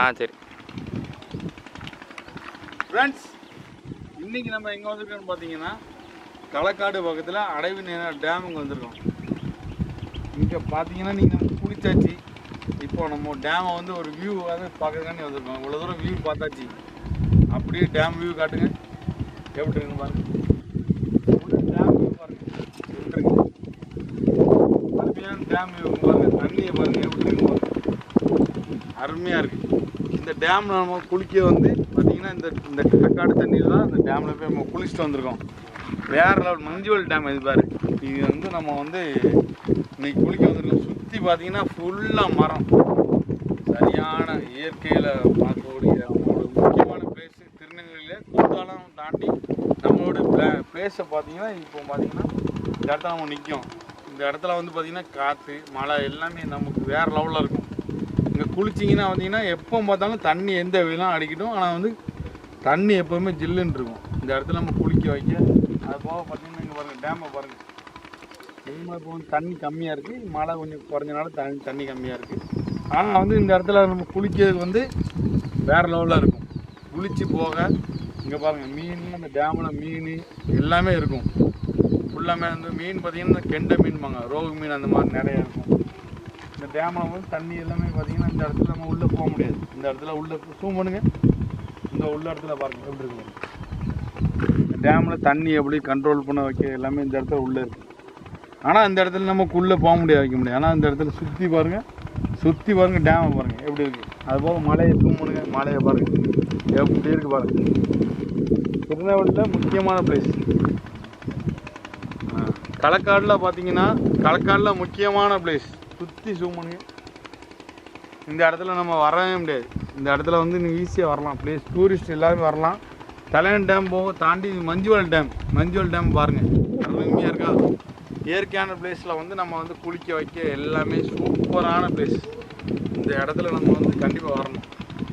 ஆ சரி. ஃப்ரெண்ட்ஸ் இன்றைக்கி நம்ம எங்கே வந்திருக்கோம்னு பார்த்தீங்கன்னா களக்காடு பக்கத்தில் அடைவு நேர டேமுக்கு வந்திருக்கோம். இங்கே பார்த்தீங்கன்னா நீங்கள் நம்ம குளித்தாச்சு இப்போ நம்ம டேமை வந்து ஒரு வியூ வந்து பார்க்கறதுக்காண்டி வந்திருக்கோம். இவ்வளோ தூரம் வியூ பார்த்தாச்சு. அப்படியே டேம் வியூ காட்டுங்க. எப்படி இருக்குன்னு பாருங்க. டேம் வியூ பாருங்க. அருமையான டேம் வியூ பாருங்க. தண்ணியை பாருங்க. எப்படி இருக்கு பாருங்க. அருமையாக இருக்குது இந்த டேமில் நம்ம குளிக்க வந்து பார்த்தீங்கன்னா இந்த இந்த கடக்காடு தண்ணியில் தான் இந்த டேமில் போய் நம்ம குளிச்சுட்டு வந்திருக்கோம். வேற லெவல் மஞ்சுவல் டேம் இது பாரு. இது வந்து நம்ம வந்து இன்னைக்கு குளிக்க வந்திருக்கோம். சுற்றி பார்த்தீங்கன்னா ஃபுல்லாக மரம். சரியான இயற்கையில் பார்க்கக்கூடிய நம்மளோட முக்கியமான பிளேஸ் திருநெல்வேலியில் கூத்தாலம் தாண்டி நம்மளோட பிளேஸை பார்த்தீங்கன்னா இப்போ பார்த்தீங்கன்னா இந்த இடத்துல நம்ம நிற்கும் இந்த இடத்துல வந்து பார்த்தீங்கன்னா காற்று மழை எல்லாமே நமக்கு வேறு லெவலில் இருக்கும். குளிச்சிங்கன்னா வந்தீங்கன்னா எப்போ பார்த்தாலும் தண்ணி எந்த வெயிலும் அடிக்கட்டும். ஆனால் வந்து தண்ணி எப்போவுமே ஜில்லுன்னு இருக்கும். இந்த இடத்துல நம்ம குளிக்க வைக்க. அது போக பார்த்தீங்கன்னா இங்கே பாருங்கள் டேமை பாருங்கள் டேமில் இப்போ வந்து தண்ணி கம்மியாக இருக்குது மழை கொஞ்சம் குறைஞ்சனால தண்ணி தண்ணி கம்மியாக இருக்குது ஆனால் வந்து இந்த இடத்துல நம்ம குளிக்கிறதுக்கு வந்து வேறு லெவலில் இருக்கும். குளித்து போக இங்கே பாருங்கள் மீன் அந்த டேமில் மீன் எல்லாமே இருக்கும். ஃபுல்லாமே வந்து மீன் பார்த்திங்கன்னா கெண்டை மீன்பாங்க. ரோகு மீன் அந்த மாதிரி நிறைய இருக்கும். டேமில் வந்து தண்ணி எல்லாமே பார்த்தீங்கன்னா இந்த இடத்துல நம்ம உள்ளே போக முடியாது. இந்த இடத்துல உள்ளே சூம் பண்ணுங்க. இந்த உள்ள இடத்துல பாருங்க எப்படி இருக்கு டேமில் தண்ணி எப்படி கண்ட்ரோல் பண்ண வைக்க எல்லாமே இந்த இடத்துல உள்ளே இருக்குது ஆனால் இந்த இடத்துல நமக்கு உள்ளே போக முடியாது வைக்க முடியாது. ஆனால் இந்த இடத்துல சுற்றி பாருங்கள் சுற்றி பாருங்கள் டேமை பாருங்கள் எப்படி இருக்குது அது போக மலையை சூம் பண்ணுங்க மலையை பாருங்கள் எப்படி இருக்குது பாருங்கள் திருநெல்வேலியில் முக்கியமான பிளேஸ் களக்காடில் பார்த்தீங்கன்னா களக்காடில் முக்கியமான பிளேஸ் சுற்றி ஜூம் பண்ணுங்க இந்த இடத்துல நம்ம வரவே முடியாது. இந்த இடத்துல வந்து நீங்கள் ஈஸியாக வரலாம். ப்ளேஸ் டூரிஸ்ட் எல்லாருமே வரலாம். தலையன் டேம் போக தாண்டி மஞ்சுவல் டேம் மஞ்சுவல் டேம் பாருங்கள் அருமையாக இருக்கா? இயற்கையான பிளேஸில் வந்து நம்ம வந்து குளிக்க வைக்க எல்லாமே சூப்பரான பிளேஸ் இந்த இடத்துல நம்ம வந்து கண்டிப்பாக வரணும்.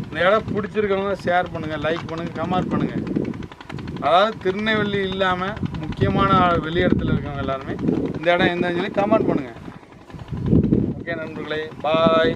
இந்த இடம் பிடிச்சிருக்கவங்க ஷேர் பண்ணுங்கள் லைக் பண்ணுங்கள் கமெண்ட் பண்ணுங்கள் அதாவது திருநெல்வேலி இல்லாமல் முக்கியமான வெளி இடத்துல இருக்கவங்க எல்லாருமே இந்த இடம் எந்த கமெண்ட் பண்ணுங்கள் நண்பர்களே பாய்